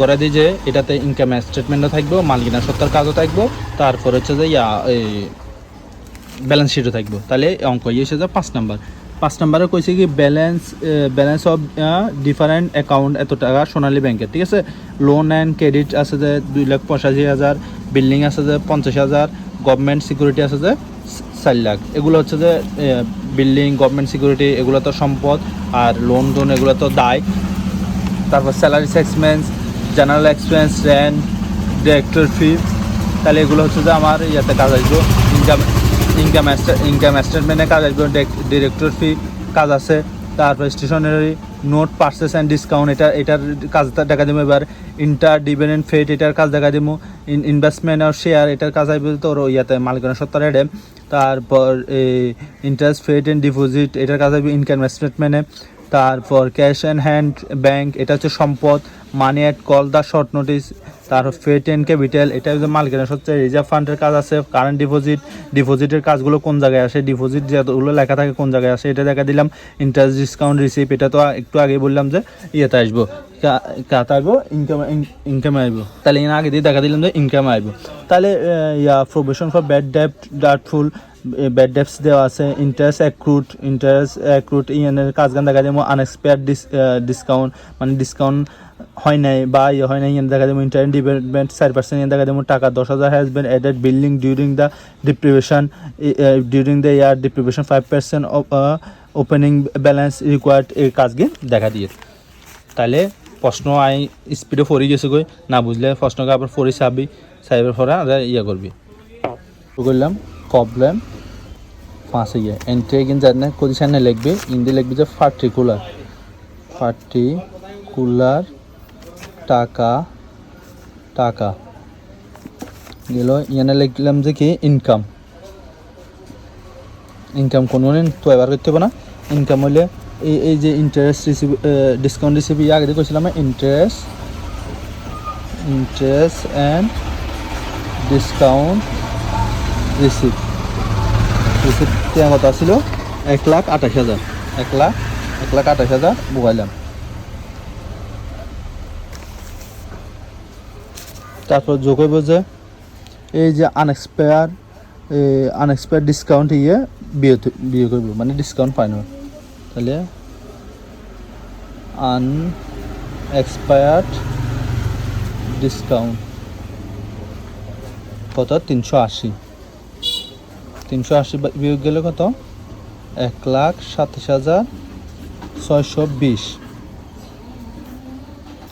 করে দিই যে এটাতে ইনকাম স্টেটমেন্টও থাকব, মালিকানা সত্তার কাজও থাকব, তারপর হচ্ছে যে ইয়া, এই ব্যালেন্স শিটও থাকব। তাহলে অঙ্ক ইয়ে এসে যায় পাঁচ নাম্বার। পাঁচ নাম্বারে কইছে কি balance balance of different account এত টাকা সোনালী ব্যাংকের ঠিক আছে? লোন অ্যান্ড ক্রেডিট আছে যে দুই লাখ পঁচাশি হাজার বিল্ডিং আছে যে পঞ্চাশ হাজার গভর্নমেন্ট সিকিউরিটি আছে যে চার লাখ। এগুলো হচ্ছে যে বিল্ডিং গভর্নমেন্ট সিকিউরিটি এগুলো তো সম্পদ, আর লোন টোন এগুলো তো দায়। তারপর salary expense general expense rent director fee তাহলে এগুলো হচ্ছে যে আমার ইয়াতে কাজ আসবে। ইনকাম ইনকাম ইনকাম স্টেটমেন্টে কাজ আসবে ডিরেক্টর ফি কাজ আছে, তারপর stationery note purchase and discount এটা, এটার কাজ দেখা দেবো এবার। ইন্টার ডিপেন্ডেন্ট ফেট এটার কাজ দেখা দেবো ইনভেস্টমেন্ট আর শেয়ার এটার কাজ আসবে তোর ইয়াতে মালিকানা সত্তর এডে তারপর ইন্টারেস্ট ফেট অ্যান্ড ডিপোজিট এটার কাজ আসবে ইনকাম স্টেটমেন্টে তারপর ক্যাশ অ্যান্ড হ্যান্ড ব্যাংক, এটা হচ্ছে সম্পদ, money at call the short notice, তারপর ফেট অ্যান্ড ক্যাপিটাল, এটা হচ্ছে মালিকানা হচ্ছে রিজার্ভ ফান্ডের কাজ আছে, কারেন্ট ডিপোজিট, ডিপোজিটের কাজগুলো কোন জায়গায় আসে, ডিপোজিট যেগুলো লেখা থাকে কোন জায়গায় আসে, এটা দেখা দিলাম ইন্টারেস্ট ডিসকাউন্ট রিসিপ এটা তো একটু আগে বললাম যে ইয়েতে আসব কাতে আসব ইনকাম ইনকামে আসব, তাহলে এর আগে দিয়ে দেখা দিলাম যে ইনকামে আসব, তাহলে ইয়া প্রভিশন ফর ব্যাড ডেপ্ট ডার্টফুল ব্যাড ডেপস দেওয়া আছে ইন্টারেস্ট অ্যাক্রুট ইন্টারেস্ট অ্যাক্রুট ইয়ানের কাজ গান দেখা যাব আনএক্সপায়ার্ড ডিসকাউন্ট মানে ডিসকাউন্ট হয় নাই বা ইয়ে হয় নাই ইয়ান দেখা যাব ইন্টারনেট ডিভেলপমেন্ট চার পার্সেন্ট ইয়ান দেখা যাব টাকা দশ হাজার has been added building during the depreciation during the year depreciation five percent opening balance required এই কাজকে দেখা দিয়ে তাহলে প্রশ্ন আই স্পিডে ফরি গেছে গই না বুঝলে প্রশ্নকে আবার ফরি চাবি চাইবার ফরা ইয়ে করবি। করলাম? পাঁচ ইয়ে এন্ট্রি এগিন জানে কোদিশানে লিখবি হিন্দি লিখবি যে পার্টিকুলার পার্টিকুলার টাকা টাকা। গেল, ইয়ানে লিখলাম যে কি ইনকাম ইনকাম কোনো তো এবার করতে হবে না। ইনকাম হইলে, এই এই যে ইন্টারেস্ট রিসিভ ডিসকাউন্ট রিসিভ ইয়ে আগে কইছিলাম interest interest and discount receive receive কত ছিল এক লাখ আঠাশ হাজার। এক লাখ এক লাখ আঠাশ হাজার বুঝাইলাম। তারপর যোগ হইব যে, এই যে আনএক্সপায়ার আনএক্সপায়ার ডিসকাউন্ট ইয়ে বিয়ে বিয়ে করব মানে ডিসকাউন্ট পাই না তাহলে আন এক্সপায়ার্ড ডিসকাউন্ট কত? তিনশো আশি। তিনশো আশি বিয়োগ গেলে কত? এক লাখ সাতাশ হাজার ছয়শো বিশ।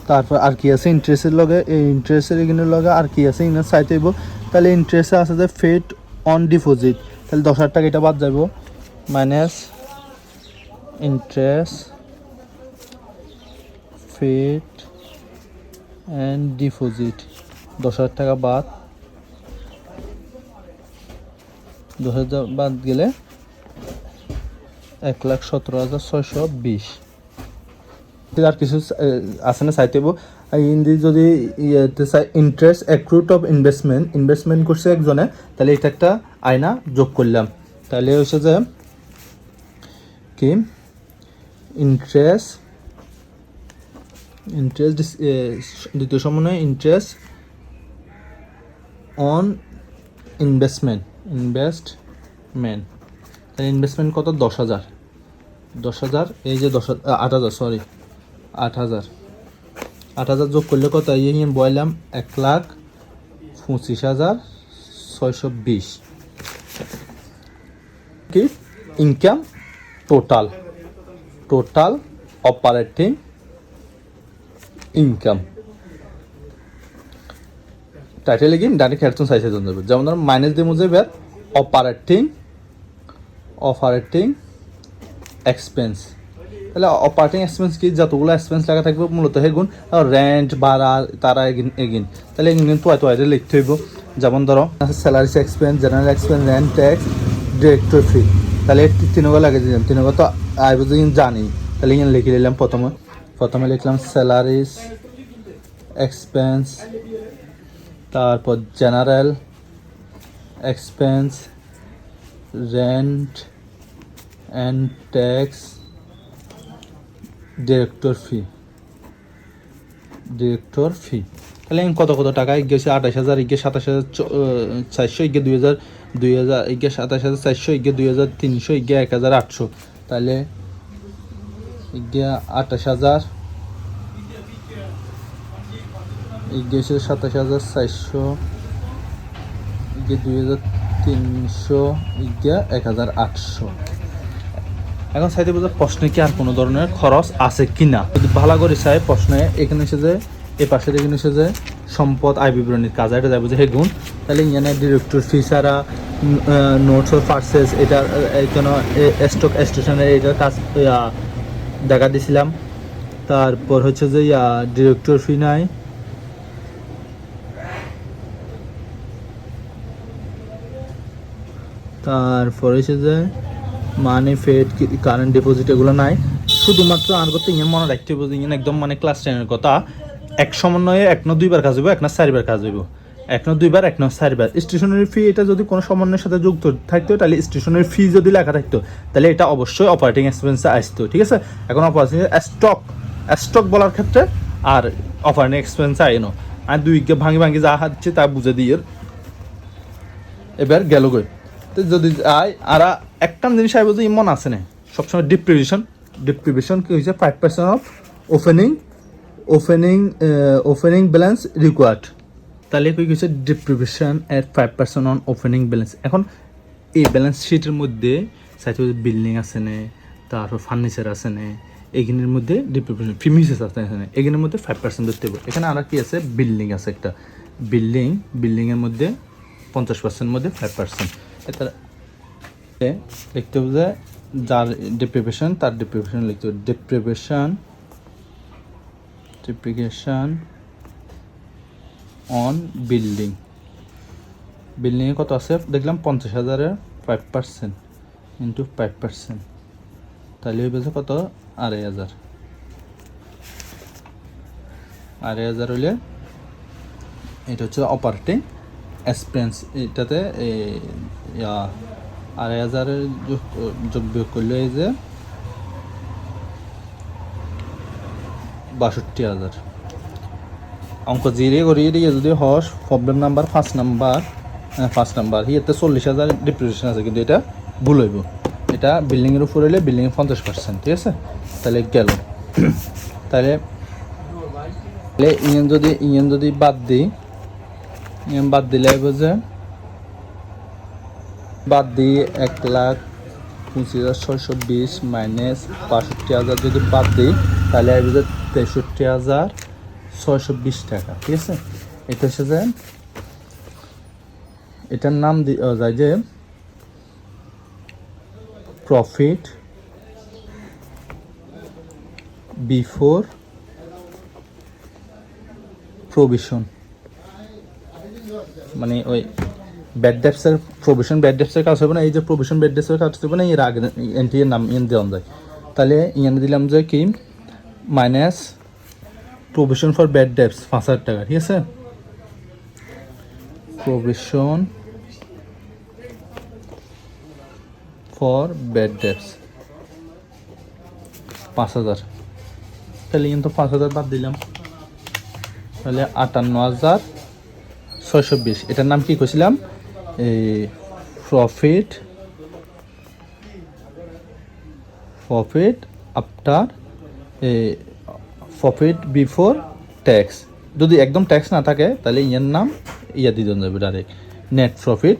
তারপর আর কি আছে? ইন্টারেস্টের লগে এই ইন্টারেস্টের এখানের লগে আর কি আছে? ইনার চাইতে হইব। তাহলে ইন্টারেস্টে আছে যে ফেট অন ডিপোজিট তাহলে দশ হাজার টাকা এটা বাদ যাব minus interest fixed and deposit দশ হাজার টাকা বাদ। দশ হাজার বাদ গেলে এক লাখ সতেরো হাজার ছয়শো বিশ। আর কিছু আছে না চাইতে হিন্দি যদি ইয়েতে চাই interest accrued of investment investment করছে একজনে, তাহলে এটা একটা আয়না যোগ করলাম। তাহলে হচ্ছে যে কি? ইন্টারেস্ট ইন্টারেস্ট দ্বিতীয় সমন্বয় interest on investment investment investment কত? দশ হাজার। দশ হাজার, এই যে দশ আট হাজার সরি আট হাজার। আট হাজার যোগ করলে কত? এই বয়লাম এক লাখ পঁচিশ হাজার ছয়শো বিশ। কি? Income total total operating income title গিয়ে ডাইরেক্ট হেডসন সাইজে যাবে যেমন ধরো মাইনাস দিয়ে মুজে বের অপারেটিং অপারেটিং এক্সপেন্স তাহলে অপারেটিং এক্সপেন্স কি? যতগুলো এক্সপেন্স লাগা থাকবে, মূলত হেগুন রেন্ট ভাড়া, তারা এগিন এগিন। তাহলে এগিন তো এত আইডে লিখতে হইব। যেমন ধরো salaries expense general expense rent tax director fee তাহলে তিনগো লাগে দিলাম তিনগো তো আইব জানি। তাহলে ইন লিখে নিলাম প্রথমে। প্রথমে লিখলাম স্যালারিস এক্সপেন্স তারপর general expense rent and tax director fee director fee তাহলে আমি কত কত টাকা এগিয়ে গেছে আঠাশ হাজার ইগে সাতাশ হাজার চারশো ইগে দুই হাজার দুই হাজার ইগে সাতাশ হাজার, চারশো ইগে দুই হাজার, তিনশো ইগে এক হাজার আটশো। তাহলে ইগে আঠাশ হাজার হচ্ছে সাতাশ হাজার চারশো দুই হাজার তিনশো ইগে এক হাজার আটশো। এখন চাইতে বোঝা প্রশ্নে কি আর কোনো ধরনের খরচ আছে কি না যদি ভালো করে চাই প্রশ্নে, এখানে এসে যে এই পাশের এখানে এসে যে সম্পদ, আয় বিবরণীর কাজ, এটা যাবে যে হেগুন তাহলে ইয়ানে ডিরেক্টর ফি ছাড়া নোটস অফ পার্সেস এটা এখানে স্টক স্টেশনের এটার কাজ দেখা দিছিলাম। তারপর হচ্ছে যে ডিরেক্টর ফি নাই। তারপর হচ্ছে যে মানি ফেড কারেন্ট ডিপোজিট এগুলো নাই। শুধুমাত্র আর করতে ইয়ে মনে রাখতে হবে ইয়ে একদম মানে ক্লাস টেনের কথা। এক সমন্বয়ে এক না দুইবার কাজ হইব, এক না চারিবার কাজ হইব। এক না দুইবার, এক না চারিবার। স্টেশনারি ফি এটা যদি কোনো সমন্বয়ের সাথে যুক্ত থাকতো, তাহলে স্টেশনারি ফি যদি লেখা থাকতো, তাহলে এটা অবশ্যই অপারেটিং এক্সপেন্সে আসতো, ঠিক আছে? এখন অপারেটিং স্টক স্টক বলার ক্ষেত্রে আর অপারেটিং এক্সপেন্সে আইনো। আর দুই ভাঙি ভাঙি যা হাচ্ছে তা বুঝে দিয়ে। এবার গেল গই তো যদি আয় আর একটা জিনিস আইব যে ইমন আছে না। সবসময় ডিপ্রিভিশন ডিপ্রিভিশন কি হয়েছে five percent of opening opening opening balance required তাহলে কি হয়েছে depreciation at five percent on opening balance এখন এই ব্যালেন্স শিটের মধ্যে সাইতে বিল্ডিং আছে নে, তারপর ফার্নিচার আছে নে এগুলির মধ্যে ডিপ্রিভিশন ফিমিসেস আছে না এগুলির মধ্যে ফাইভ পার্সেন্ট ধরতে হবে এখানে আর কি আছে? বিল্ডিং আছে একটা। বিল্ডিং বিল্ডিংয়ের মধ্যে পঞ্চাশ পার্সেন্ট মধ্যে ফাইভ পার্সেন্ট এটা লিখতে হবে যে যার ডিপ্রিভেশন তার ডিপ্রিভেশন লিখতে হবে। ডিপ্রিভেশন ডিপ্রিভেশন অন বিল্ডিং বিল্ডিংয়ে কত আছে? দেখলাম পঞ্চাশ হাজারের five percent into five percent তাহলে হইবে যে কত? আড়াই হাজার। আড়াই হাজার হইলে এটা হচ্ছে অপারেটিং এক্সপেন্স এটাতে ইয়া, আড়াই হাজারের যোগ যোগ বিয়োগ করলে এই যে বাষট্টি হাজার। অঙ্ক জিরে করিয়ে দিয়ে যদি হস problem number first number first number হিয়াতে চল্লিশ হাজার ডিপ্রিসিয়েশন আছে কিন্তু এটা ভুল হইব। এটা বিল্ডিংয়ের উপর হইলে বিল্ডিং পঞ্চাশ পার্সেন্ট ঠিক আছে? তাহলে গেল। তাহলে তাহলে ইয়েন যদি ইয়েন যদি বাদ দিই ইয়েন বাদ দিলে যে বাদ দিয়ে এক লাখ পঁচিশ হাজার ছয়শো বিশ মাইনাস বাষট্টি হাজার যদি বাদ দিই, তাহলে আসবে যে তেষট্টি হাজার ছয়শো বিশ টাকা, ঠিক আছে? এটা হচ্ছে যে এটার নাম যায় যে প্রফিট বিফোর প্রভিশন মানে ওই ব্যাড ডেপসের প্রভিশন ব্যাড ডেপসের কাজ হবে না। এই যে প্রভিশন ব্যাড ডেপসের কাজ হবে না, এর আগে এনটি এর নাম ইন দেওয়া যায়। তাহলে ইয়ান দিলাম যে কি? Minus provision for bad debts পাঁচ হাজার টাকা, ঠিক আছে? প্রভিশন ফর ব্যাড ডেপস পাঁচ হাজার। তাহলে কিন্তু পাঁচ হাজার বাদ দিলাম। তাহলে আটান্ন হাজার ছয়শো বিশ। এটার নাম কি কইছিলাম? Profit profit after profit before tax যদি একদম ট্যাক্স না থাকে, তাহলে ইয়ের নাম ইয়া দুজন যাবে ডাইরেক্ট নেট প্রফিট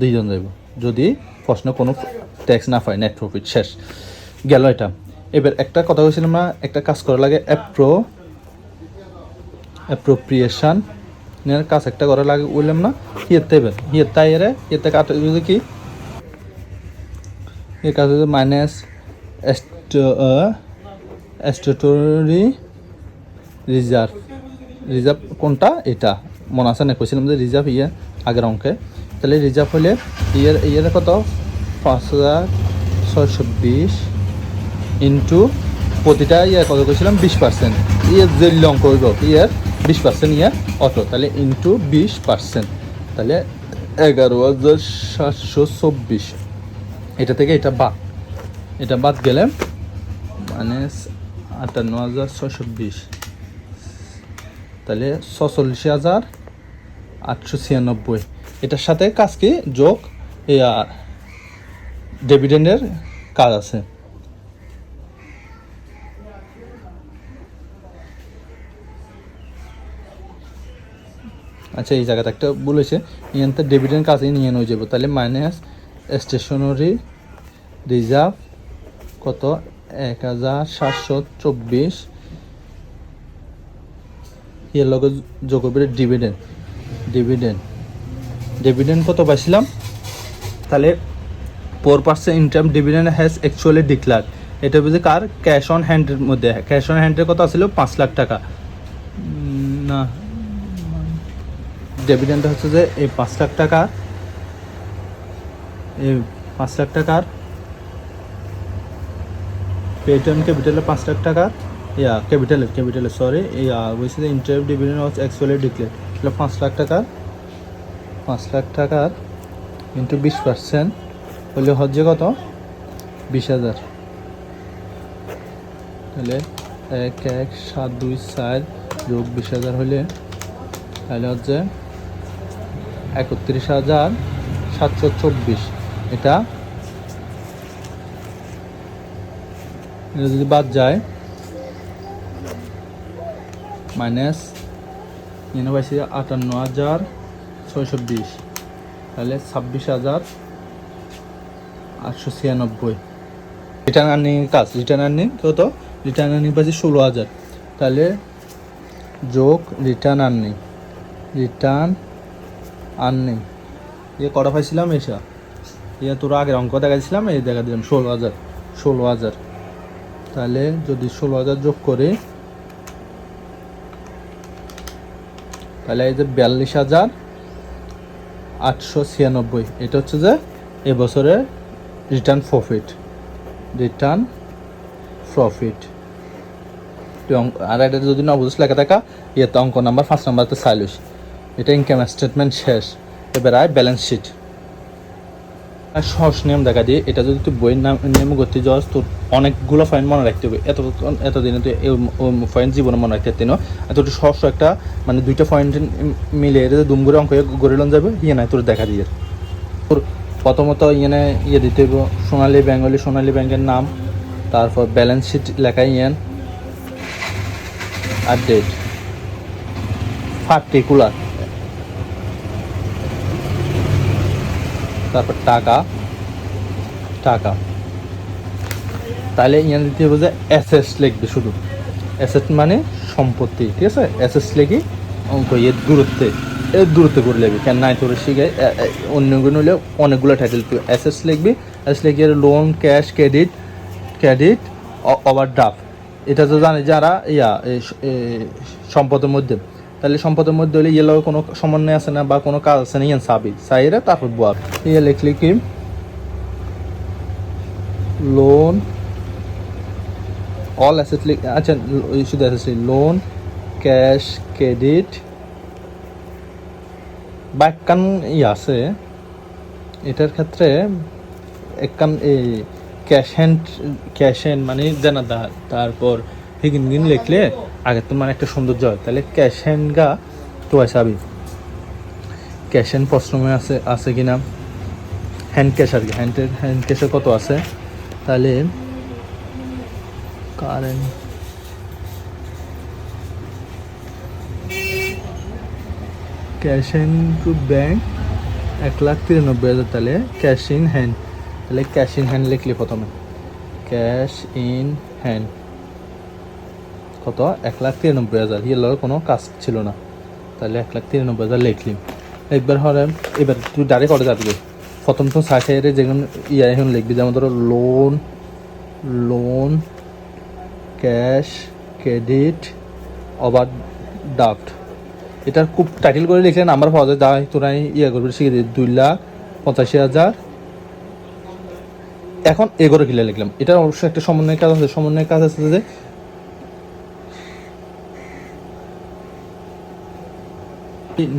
দুইজন যাইব যদি প্রশ্ন কোনো ট্যাক্স না পায় নেট প্রফিট শেষ। গেল এটা। এবার একটা কথা বলছিলাম না, একটা কাজ করা লাগে অ্যাপ্রো অ্যাপ্রোপ্রিয়েশন এর কাজ একটা করা লাগে বললাম না হিয়েতে এবার হিয়ের তাই এরে হিয়েতে কাটা যদি কি? এর কাজ হচ্ছে মাইনাস স্ট্যাটুটরি রিজার্ভ রিজার্ভ কোনটা? এটা। মনে আছে না? কইছিলাম যে রিজার্ভ ইয়ে আগের অঙ্কে। তাহলে রিজার্ভ হলে ইয়ের ইয়ের কত? পাঁচ হাজার ছয়শো বিশ ইন্টু প্রতিটা ইয়ে কত করেছিলাম বিশ পার্সেন্ট ইয়ের যে অঙ্ক হইব। ইয়ের বিশ পার্সেন্ট ইয়ার অটো, তাহলে ইন্টু বিশ পার্সেন্ট তাহলে এগারো হাজার সাতশো চব্বিশ। এটা থেকে এটা বাদ। এটা বাদ গেলে মানে আটান্ন হাজার ছশো বিশ। তাহলে ছচল্লিশ হাজার আটশো ছিয়ানব্বই। এটার সাথে কাজ কি? যোগ ডেভিডেন্ডের কাজ আছে। আচ্ছা এই জায়গাটা একটা বলেছে ইয়ানতে ডেভিডেন্ড কাজে নিয়ে নিয়ে যাব। তাহলে মাইনাস স্টেশনারি রিজার্ভ কত? এক হাজার সাতশো চব্বিশ। এর লগে যোগ হবে ডিভিডেন্ড ডিভিডেন্ড ডিভিডেন্ড কত পাইছিলাম? তাহলে four percent income dividend has actually declare এটা বুঝে কার? ক্যাশ অন হ্যান্ডের মধ্যে। ক্যাশ অন হ্যান্ডের কত ছিল পাঁচ লাখ টাকা। না ডিভিডেন্ডটা হচ্ছে যে এই পাঁচ লাখ টাকা, এই পাঁচ লাখ টাকার পেটন ক্যাপিটালে পাঁচ লাখ টাকা, ইয়া ক্যাপিটালে ক্যাপিটালে সরি ইয়া বলছি যে ইন্টার ডিভিডেন্ড হচ্ছে অ্যাকচুয়ালি ডিক্লেয়ার তাহলে পাঁচ লাখ টাকার, পাঁচ লাখ টাকার ইন্টু বিশ পার্সেন্ট হলে হচ্ছে কত? বিশ হাজার। তাহলে এক এক, সাত, দুই, চার যোগ বিশ হাজার হলে, তাহলে হচ্ছে একত্রিশ হাজার সাতশো চব্বিশ। এটা যদি বাদ যায়, মাইনাস পাইছি আটান্ন হাজার ছয়শো বিশ, তাহলে ছাব্বিশ হাজার আটশো ছিয়ানব্বই। রিটার্ন আর্নিং কাজ রিটার্ন আর্নিং কত? রিটার্ন আর্নিং পাইছি ষোলো হাজার। তাহলে যোগ রিটার্ন আর্নিং রিটার্ন আর্নিং ইয়ে কটা পাইছিলাম এসা ইয়ে তোর আগের অঙ্ক দেখাইছিলাম, এই দেখা দিলাম ষোলো হাজার ষোলো হাজার। তাহলে যদি ষোলো হাজার যোগ করি, তাহলে এই যে বিয়াল্লিশ হাজার আটশো ছিয়ানব্বই, এটা হচ্ছে যে এবছরের রিটার্ন প্রফিট রিটার্ন প্রফিট আর এটা যদি না বুঝিস, লেখা থাকা ইয়েতে অঙ্ক নাম্বার পাঁচ নাম্বারতে চাইলিস। এটা ইনকাম স্টেটমেন্ট শেষ। এবার আয় ব্যালেন্স শিট আর সহজ নিয়ম দেখা দিয়ে, এটা যদি তুই বইয়ের নাম নিয়ম করতে যাওয়াস তোর অনেকগুলো পয়েন্ট মনে রাখতে হবে। এত এতদিনে তুই পয়েন্ট জীবনে মনে রাখতে পারতি না। এত সহজ একটা মানে দুইটা পয়েন্ট মিলে এটা দুম করে অঙ্ক গড়ে লন যাবে ইয়ে নাই, তোর দেখা দিয়ে। তোর প্রথমত ইয়ে ইয়ে দিতে হইব, সোনালী ব্যাঙ্ক হলে সোনালী ব্যাংকের নাম, তারপর ব্যালেন্স শিট লেখা ইয়েন আর ডেট পার্টিকুলার তারপর টাকা। টাকা। তাহলে ইয়ান দিতে হবে যে অ্যাসেস লিখবে শুধু। অ্যাসেট মানে সম্পত্তি, ঠিক আছে? অ্যাসেস লিখি অঙ্ক এর দূরত্বে এর দূরত্বে করে লিখবি কেন নাই তোর শিখে অন্যগুলো হলে অনেকগুলো টাইটেল তুই অ্যাসেস লিখবি অ্যাসেস লিখে loan cash credit credit overdraft এটা তো জানে যারা ইয়া সম্পদের মধ্যে। তাহলে সম্পদের মধ্যে হলে ইয়েলো কোনো সমন্বয় আছে না বা কোনো কাজ আছে না, ইয়ান সাবি সাইরে তারপর বোয়ার ইয়ে লিখলি কি? লোন অল অ্যাসেট আচ্ছা শুধু অ্যাসেট লোন ক্যাশ ক্রেডিট বা একখান ই আছে। এটার ক্ষেত্রে একখান এই ক্যাশ হ্যান্ড ক্যাশ হ্যান্ড মানে জানাদার তারপর হিগিন গিন লিখলে আগে তো মানে একটা সৌন্দর্য হয়। তাহলে ক্যাশ হ্যান্ড গা তো আসাবি ক্যাশ হ্যান্ড প্রশ্রমে আছে আছে কি না হ্যান্ড ক্যাশ আর কি। হ্যান্ডের হ্যান্ড ক্যাশে কত আছে? তাহলে current cash hand to bank এক লাখ তিরানব্বই হাজার। তাহলে ক্যাশ ইন হ্যান্ড। তাহলে ক্যাশ ইন হ্যান্ড লিখলি প্রথমে। Cash in hand. কত এক লাখ তিরানব্বই হাজার। ইয়েলোর কোনো কাজ ছিল না। তাহলে এক লাখ তিরানব্বই হাজার লিখলি একবার হরে এবার তুই ডাইরেক্ট অর্ডার যাবি। প্রথম তো সাইডে যেমন ইয়া এখন লিখবি, যেমন ধরো loan loan cash credit overdraft এটার খুব টাইটেল করে লিখলে নাম্বার পাওয়া যায়। যাই তোরা ইয়ে করবি, শিখে দিই দুই লাখ পঁচাশি হাজার। এখন এগোরে কিলে লিখলাম? এটার অবশ্যই একটা সমন্বয় কাজ আছে। সমন্বয় কাজ আছে যে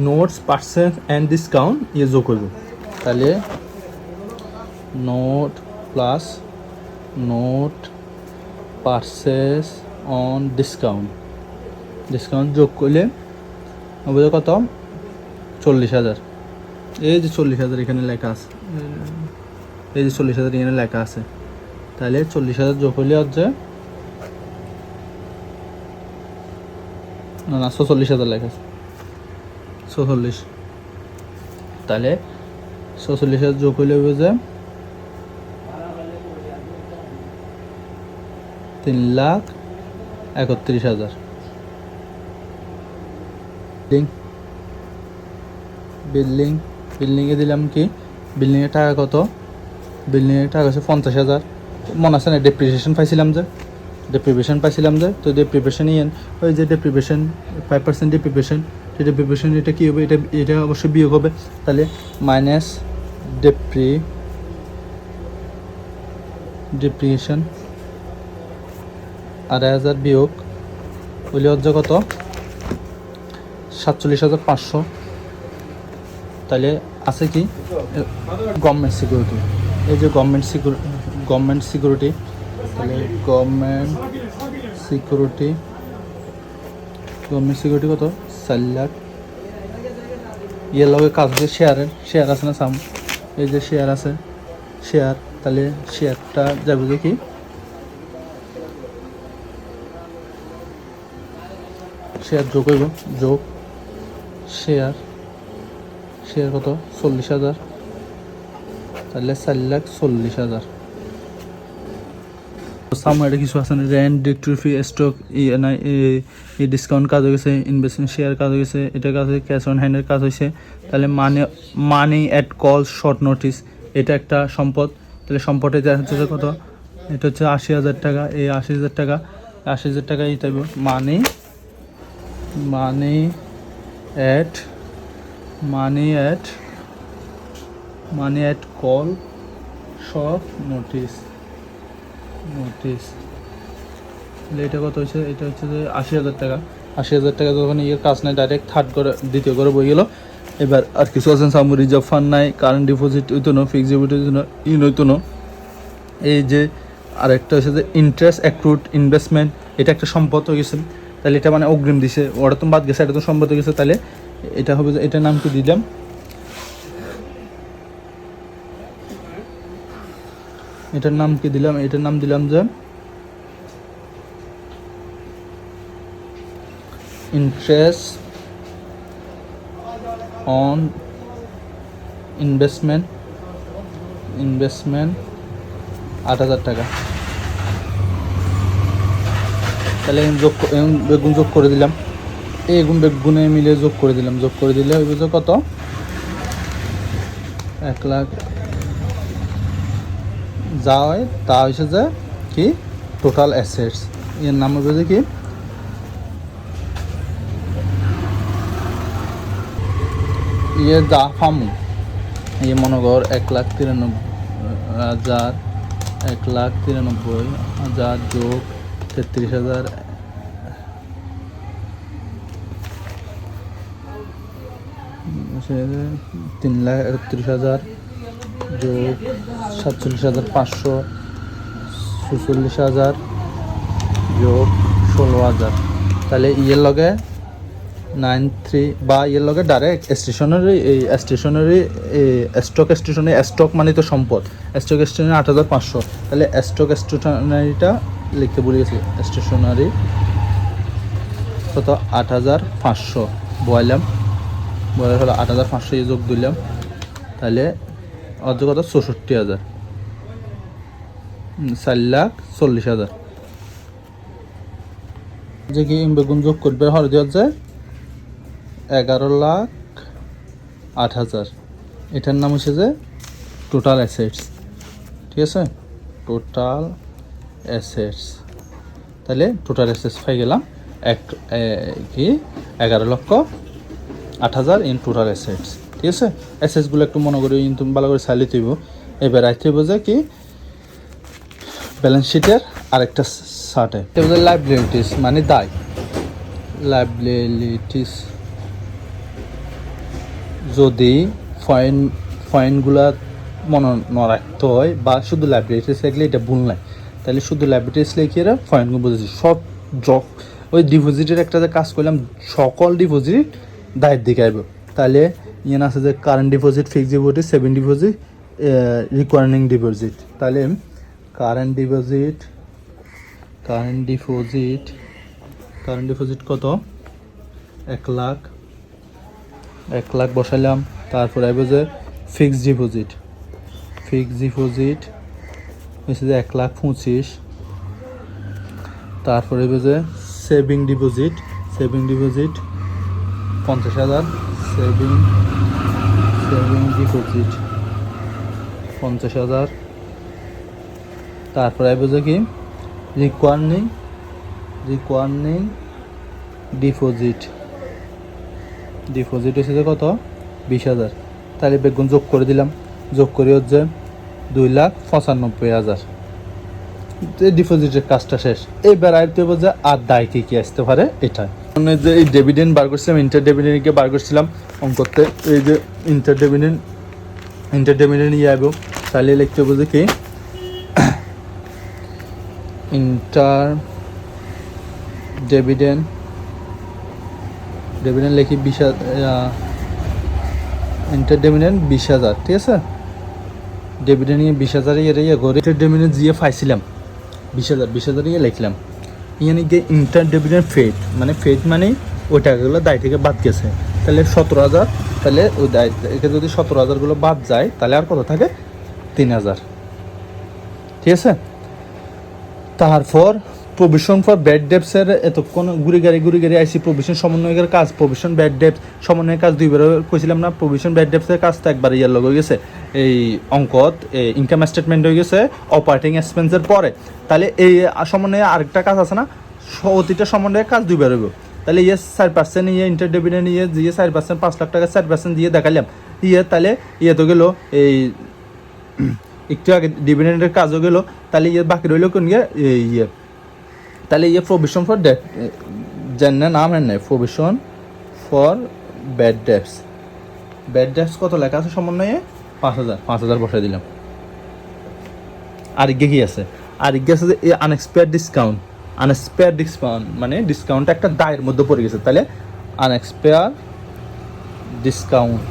নোটস পার্সেন্ট অ্যান্ড ডিসকাউন্ট ইয়ে যোগ করব তাহলে note plus note purchase on discount discount যোগ করলে নব্বই কত? চল্লিশ হাজার। এই যে চল্লিশ হাজার এখানে লেখা আছে। এই যে চল্লিশ হাজার এখানে লেখা আছে। তাহলে চল্লিশ হাজার যোগ হলে হচ্ছে না না, ছচল্লিশ হাজার লেখা আছে। ছচল্লিশ তাহলে ছচল্লিশ হাজার যোগ হইলে হবে যে তিন লাখ একত্রিশ হাজার। বিল্ডিং বিল্ডিং বিল্ডিংয়ে দিলাম কি? বিল্ডিংয়ের টাকা কত? বিল্ডিংয়ের টাকা হচ্ছে পঞ্চাশ হাজার। মনে আছে না? ডেপ্রিসিয়েশন পাইছিলাম যে। ডেপ্রিভেশন পাইছিলাম যে। তো ডেপ্রিভেশন ইয়েন ওই যে ডেপ্রিভেশন ফাইভ পার্সেন্ট ডেপ্রিভেশন সেই ডেপ্রিভেশন এটা কী হবে? এটা এটা অবশ্যই বিয়োগ হবে। তাহলে মাইনাস ডেপ্রি ডেপ্রিয়েশন আড়াই হাজার বিয়োগ, হইলে হচ্ছে কত? সাতচল্লিশ হাজার পাঁচশো। তাহলে আছে কি? গভর্নমেন্ট সিকিউরিটি এই যে গভর্নমেন্ট সিকিউরিটি গভর্নমেন্ট সিকিউরিটি তাহলে গভর্নমেন্ট সিকিউরিটি গভর্নমেন্ট সিকিউরিটি কত? চার লাখ ইয়ের লগে কাজ হচ্ছে শেয়ারের। শেয়ার আছে না সাম? এই যে শেয়ার আছে। শেয়ার, তাহলে শেয়ারটা যাবে যে কি? শেয়ার যোগ হইব, যোগ, শেয়ার শেয়ার কত? চল্লিশ হাজার। তাহলে চার লাখ চল্লিশ হাজার। সামনে কিছু আছে না রেন্ট ডিক্ট্রিফি স্টক ই ডিসকাউন্ট কাজ হয়ে গেছে ইনভেস্টমেন্ট শেয়ার কাজ হয়ে গেছে, এটা কাজ হয়েছে ক্যাশ অন হ্যান্ডের কাজ হয়েছে। তাহলে money money at call short notice এটা একটা সম্পদ। তাহলে সম্পদে যা হচ্ছে কত? এটা হচ্ছে আশি হাজার টাকা, এই আশি হাজার টাকা, আশি হাজার টাকা এই থাকবে money money at money at money at call short notice notice তাহলে এটা কত হচ্ছে এটা হচ্ছে যে আশি হাজার টাকা। আশি হাজার টাকা যখন ইয়ের কাজ নাই ডাইরেক্ট থার্ড করে, দ্বিতীয় করে বই গেল। এবার আর কিছু আছেন সামু রিজার্ভ ফান্ড নাই কারেন্ট ডিপোজিট হইতো না ফিক্সড ডিপোজিট হইতো না ইন হইতো না এই যে আরেকটা হচ্ছে যে ইন্টারেস্ট অ্যাক্রুড ইনভেস্টমেন্ট এটা একটা সম্পদ হয়ে গেছে। তাহলে এটা মানে অগ্রিম দিছে। ওটা তো বাদ গেছে, এটা তো সম্পদ হয়ে গেছে। তাহলে এটা হবে যে, এটার নাম কি দিলাম? এটার নাম কি দিলাম? এটার নাম দিলাম যে ইন্টারেস্ট অন ইনভেস্টমেন্ট ইনভেস্টমেন্ট আট হাজার টাকা। তাহলে যোগ বেগুন যোগ করে দিলাম। এই এগুন বেগুনে মিলে যোগ করে দিলাম। যোগ করে দিলে যে কত? এক লাখ যা হয় তা হয়েছে যে, কি? টোটাল অ্যাসেটস এর নাম যে কি? ইয়ে যা ফামু। ইয়ে মনে কর এক লাখ তিরানব্বই হাজার, এক লাখ তিরানব্বই হাজার যোগ তেত্রিশ হাজার তিন লাখ একত্রিশ হাজার। যোগ সাতচল্লিশ হাজার পাঁচশো ছচল্লিশ হাজার যোগ ষোলো হাজার। তাহলে ইয়ের লগে নাইন থ্রি বা ইয়ের লগে ডাইরেক্ট স্টেশনারি এই স্টেশনারি স্টক স্টেশনারি স্টক মানে তো সম্পদ। স্টক স্টেশনারি আট হাজার পাঁচশো। তাহলে স্টক স্টেশনারিটা লিখতে ভুলে গেছি। স্টেশনারি কত? আট হাজার পাঁচশো। বয়ালাম। বয়ালের হলো আট হাজার পাঁচশো যোগ দিলাম। তাহলে অর্ধ কত চৌষট্টি হাজার। চার লাখ চল্লিশ হাজার। যে কি বেগুন যোগ করবে হরে দেওয়া যায় এগারো লাখ আট হাজার। এটার নাম হচ্ছে যে টোটাল অ্যাসেটস ঠিক আছে? টোটাল অ্যাসেটস তাহলে টোটাল অ্যাসেটস পাই গেলাম এক কি? এগারো লক্ষ আট হাজার ইন টোটাল অ্যাসেটস ঠিক আছে? অ্যাসেটসগুলো একটু মনে করি কিন্তু ভালো করে চালিয়ে দিব। এবার রাখতে হবে যে কি ব্যালেন্স শিটের আরেকটা শার্টে বোঝায় লাইবিলিটিস মানে দায়। লাইবিলিটিস যদি ফয়েন ফয়েনগুলা মনে ন রাখতে হয়, বা শুধু লাইব্রেরিটিস লিখলে এটা ভুল নাই তাহলে শুধু লাইব্রেরিটিস লিখে এরা ফয়েনগুলো বুঝেছি। সব জব ওই ডিপোজিটের একটা যে কাজ করলাম, সকল ডিপোজিট দায়ের দিকে আইব। তাহলে ইয়ান আছে যে current deposit fixed deposit saving deposit recurring deposit তাহলে current deposit current deposit current deposit কত? এক লাখ। এক লাখ বসাইলাম, তারপর আইব যে ফিক্সড ডিপোজিট ফিক্সড ডিপোজিট হচ্ছে যে এক লাখ পঁচিশ। তারপরে যে সেভিং ডিপোজিট সেভিং ডিপোজিট পঞ্চাশ হাজার সেভিং পঞ্চাশ হাজার। তারপরে যে কি? রিকোয়ার্নিং রিকোয়ার্নিং ডিপোজিট ডিপোজিট হচ্ছে কত? বিশ হাজার। তাহলে বেগুন যোগ করে দিলাম। যোগ করে হচ্ছে দুই লাখ পঁচানব্বই হাজার। ডিপোজিটের কাজটা শেষ। আইতে হবে যে আর দায় কি কি আসতে পারে? এটা যে এই ডেভিডেন্ট বার করছিলাম ইন্টার ডেভিডেন্টকে বার করছিলাম, অঙ্কতে, এই যে ইন্টার ডেভিডেন্ট ইন্টার ডেভিডেন্ট ইয়ে আইব তাহলে লিখতে যে কি? ইন্টার ডেভিডেন্ট ডেভিডেন্ট লিখি বিশ ইন্টার ডেভিডেন্ট বিশ হাজার, ঠিক আছে? ডেভিডেন্ট নিয়ে বিশ হাজার ইয়ে ইয়ে করে ইন্টার ডেভিডেন্ট দিয়ে পাইছিলাম, বিশ হাজার বিশ হাজার ইয়ে লিখলাম। ইয়ানি গিয়ে ইন্টার ডেভিডেন্ট ফেট মানে ফেট মানে ওই টাকাগুলো দায় থেকে বাদ গেছে। তাহলে সতেরো হাজার, তাহলে ওই দায় থেকে যদি সতেরো হাজারগুলো বাদ যায়, তাহলে আর কত থাকে? তিন হাজার। ঠিক আছে? তারপর প্রভিশন ফর ব্যাড ডেপসের এতক্ষণ ঘুরে গাড়ি ঘুরে গাড়ি আইসি প্রভিশন সমন্বয়কের কাজ প্রভিশন ব্যাড ডেপস সমন্বয়ের কাজ দুইবার কইছিলাম না প্রভিশন ব্যাড ডেপসের কাজ তো একবার ইয়ার লগ হয়ে গেছে। এই অঙ্কত ইনকাম স্টেটমেন্ট হয়ে গেছে অপারেটিং এক্সপেন্সের পরে। তাহলে এই সমন্বয়ে আরেকটা কাজ আছে না প্রতিটা সমন্বয়ের কাজ দুইবার হইব। তাহলে ইয়ে চার পার্সেন্ট ইয়ে ইন্টার ডিভিডেন্ড ইয়ে দিয়ে চার পার্সেন্ট পাঁচ লাখ টাকা চার পার্সেন্ট দিয়ে দেখালাম ইয়ে তাহলে ইয়ে তো গেল, এই একটু আগে ডিভিডেন্ডের কাজও গেল, তাহলে ইয়ে বাকি রইল কোন এই ইয়ে তাহলে ইয়ে প্রভিশন ফর ডেট জেনে নাম এর নেই provision for bad debts bad debts কত লেখা আছে সমন্বয়ে? পাঁচ হাজার পাঁচ হাজার বসাই দিলাম। আর কি আছে? আর আছে যে আনএক্সপায়ার ডিসকাউন্ট আনএক্সপায়ার ডিসকাউন্ট মানে ডিসকাউন্ট একটা দায়ের মধ্যে পড়ে গেছে। তাহলে আনএক্সপায়ার ডিসকাউন্ট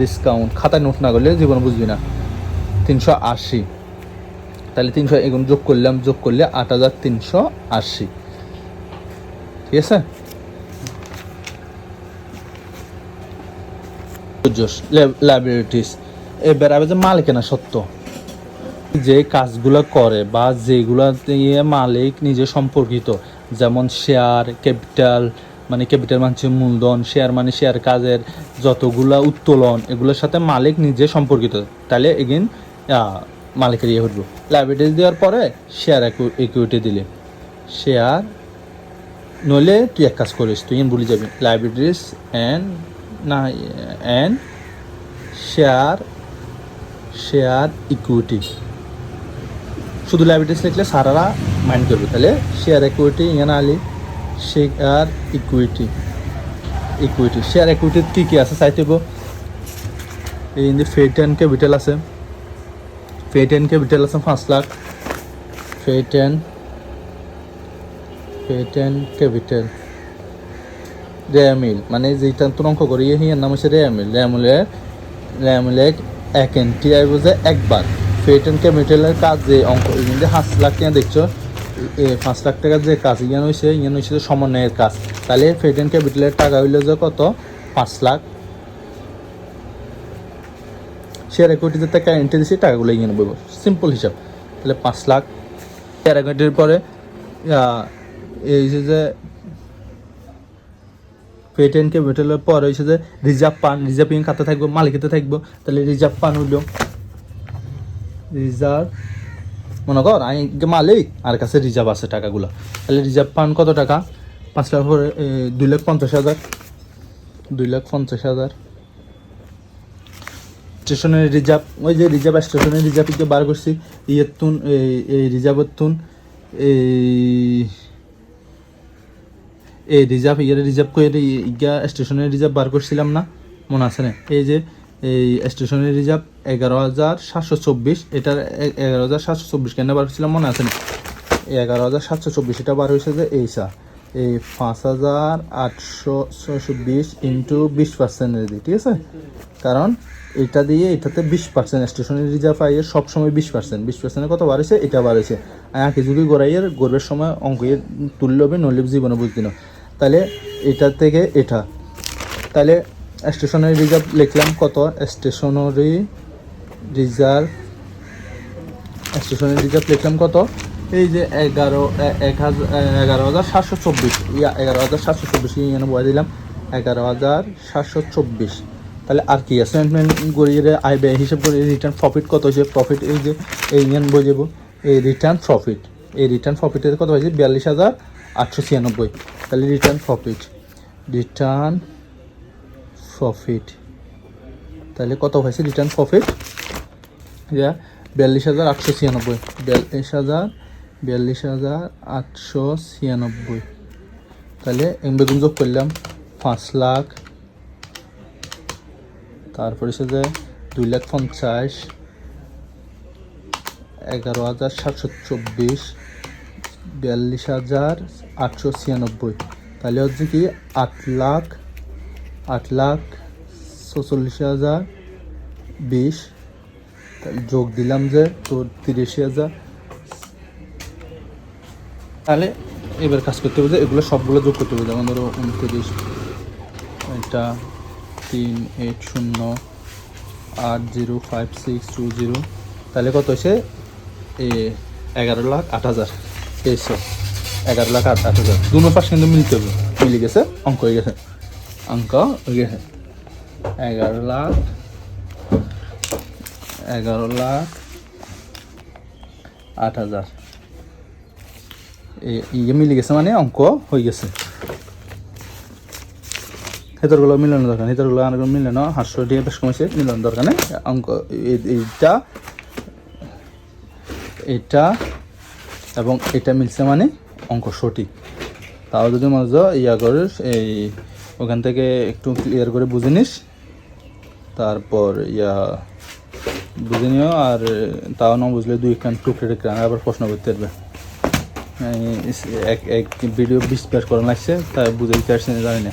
ডিসকাউন্ট খাতায় নোট না করলে জীবন বুঝবি না। তিনশো আশি। তাহলে তিনশো এগুলো যোগ করলাম, যোগ করলে আট হাজার তিনশো আশি। ঠিক আছে? লাইব্রেরিটিস এবার আবার যে মালিকানা সত্য। যে কাজগুলো করে বা যেগুলো দিয়ে মালিক নিজে সম্পর্কিত, যেমন শেয়ার ক্যাপিটাল মানে ক্যাপিটাল মানে হচ্ছে মূলধন শেয়ার মানে শেয়ার কাজের যতগুলা উত্তোলন, এগুলোর সাথে মালিক নিজে সম্পর্কিত। তাহলে এগেন মালিকের ইয়ে উঠবো লাইব্রেরিজ দেওয়ার পরে শেয়ার ইকুইটি দিলে। শেয়ার নইলে তুই এক কাজ করিস, তুই ভুলে যাবি। লাইব্রেরিজ অ্যান্ড না অ্যান্ড শেয়ার শেয়ার ইকুইটি শুধু লাইব্রেরিজ লিখলে সারারা মাইন্ড করবে। তাহলে শেয়ার ইকুইটি ইয়ান আলি share equity equity share equity কী কী আছে চাইতেব এই ফেট অ্যান্ড ক্যাপিটাল আছে। ফেট অ্যান্ড ক্যাপিটাল আছে পাঁচ লাখ ফেট অ্যান্ড ফেট অ্যান্ড ক্যাপিটাল রেয়ামিল মানে যেটা তোর অঙ্ক করি হিয়ার নাম হচ্ছে রেয়ামিল রেয়ামিলের রেয়ামিলের এক এন্ট্রি আইব যে একবার। ফেট অ্যান্ড ক্যাপিটালের কাজ যে অঙ্ক কিন্তু পাঁচ লাখ টাকা দেখছ পাঁচ লাখ টাকার যে কাজ ইয়ান হয়েছে ইয়ান হয়েছে সমন্বয়ের কাজ। তাহলে ফেট অ্যান্ড ক্যাপিটালের টাকা হইল যে কত? পাঁচ লাখ। শেয়ার ইকুইটিতে টাকা এন্ট্রি দিছি, টাকাগুলো ইয়ে নেব সিম্পল হিসাব। তাহলে পাঁচ লাখ। শেয়ার ইকুইটির পরে এই যে যে পেটেন্ট ক্যাপিটালের পর হয়েছে যে রিজার্ভ পান রিজার্ভ ইন খাতে থাকব, মালিকেতে থাকব। তাহলে রিজার্ভ পান হইল রিজার্ভ মনে কর, আমি মালিক, আর কাছে রিজার্ভ আছে টাকাগুলো। তাহলে রিজার্ভ পান কত টাকা? পাঁচ লাখ দুই লাখ পঞ্চাশ হাজার। দুই লাখ পঞ্চাশ হাজার। স্টেশনের রিজার্ভ, ওই যে রিজার্ভ স্টেশনের রিজার্ভ ইকে বার করছি ইয়ের তুন এই রিজার্ভের তুন এই রিজার্ভ, ইয়ের রিজার্ভ করে ইগা স্টেশনের রিজার্ভ বার করছিলাম না, মনে আছে না? এই যে, এই স্টেশনের রিজার্ভ এগারো হাজার সাতশো চব্বিশ, এটার এগারো হাজার সাতশো চব্বিশ কেন বার করছিলাম, মনে আছে না? এগারো হাজার সাতশো চব্বিশ এটা বার হয়েছে যে এইসা এই পাঁচ হাজার আটশো ছয়শো বিশ ইন্টু বিশ পার্সেন্টের দিই ঠিক আছে? কারণ এটা দিয়ে এটাতে বিশ পার্সেন্ট স্টেশনারি রিজার্ভ আইয়ের সবসময় বিশ পার্সেন্ট বিশ পার্সেন্টে কত বাড়েছে? এটা বাড়েছে। আগে যদি গোড়াইয়ের গর্বের সময় অঙ্কের তুল্য হবে, নইলে জীবনে বুঝতি না। তাহলে এটা থেকে এটা। তাহলে স্টেশনারি রিজার্ভ লিখলাম কত? স্টেশনারি রিজার্ভ স্টেশনারি রিজার্ভ লিখলাম কত? এই যে এগারো এক হাজার এগারো হাজার সাতশো চব্বিশ। ইয়া, এগারো হাজার সাতশো চব্বিশ এখানে বলে দিলাম। এগারো হাজার সাতশো চব্বিশ। তাহলে আর কি অ্যাসাইনমেন্ট করিয়ে আয় ব্যয় হিসাব করে রিটার্ন প্রফিট কত হয়েছে? প্রফিট এই যে, এই ইয়ান বোঝাবো এই রিটার্ন প্রফিট এই রিটার্ন প্রফিটের কত হয়েছে? বিয়াল্লিশ হাজার আটশো ছিয়ানব্বই। তাহলে রিটার্ন প্রফিট রিটার্ন প্রফিট তাহলে কত হয়েছে? রিটার্ন প্রফিট ইয়া বিয়াল্লিশ হাজার আটশো ছিয়ানব্বই। বিয়াল্লিশ হাজার বিয়াল্লিশ হাজার আটশো ছিয়ানব্বই। তাহলে বেগুন যোগ করলাম পাঁচ লাখ। তারপরে সে যে দুই লাখ পঞ্চাশ, এগারো হাজার সাতশো চব্বিশ, বিয়াল্লিশ হাজার আটশো ছিয়ানব্বই। তাহলে হচ্ছে কি আট লাখ আট লাখ ছচল্লিশ হাজার বিশ। যোগ দিলাম যে তোর তিরিশ হাজার। তাহলে এবার কাজ করতে হবে যে এগুলো সবগুলো যোগ করতে হবে। যেমন ধরো উনত্রিশ, এটা তিন এইট শূন্য, আট, zero five six two zero তাহলে কত হয়েছে? এ, এগারো লাখ আট হাজার। এইসো এগারো লাখ আট আট হাজার। দুনো পাশ কিন্তু মিলতে হবে। মিলে গেছে, অঙ্ক হয়ে গেছে। অঙ্ক হয়ে গেছে। এগারো লাখ এগারো লাখ আট হাজার। ইয়ে মিলে গেছে মানে অঙ্ক হয়ে গেছে। হেতরগুলো মিলানো দরকার হেতরগুলো আর মিলানো হাস্য দিয়ে বেশ কমেছে মিলানো দরকার নেই। অঙ্ক এইটা এটা এবং এটা মিলছে মানে অঙ্ক সঠিক। তাও যদি মনে ইয়া করিস, এই ওখান থেকে একটু ক্লিয়ার করে বুঝে নিস। তারপর ইয়া বুঝে নিও, আর তাও না বুঝলে দুই কান টুকরে আবার প্রশ্ন করতে পারবে। এক এক ভিডিও বিশ পেয়ার করা লাগছে তাই বুঝে দিতে না জানি না।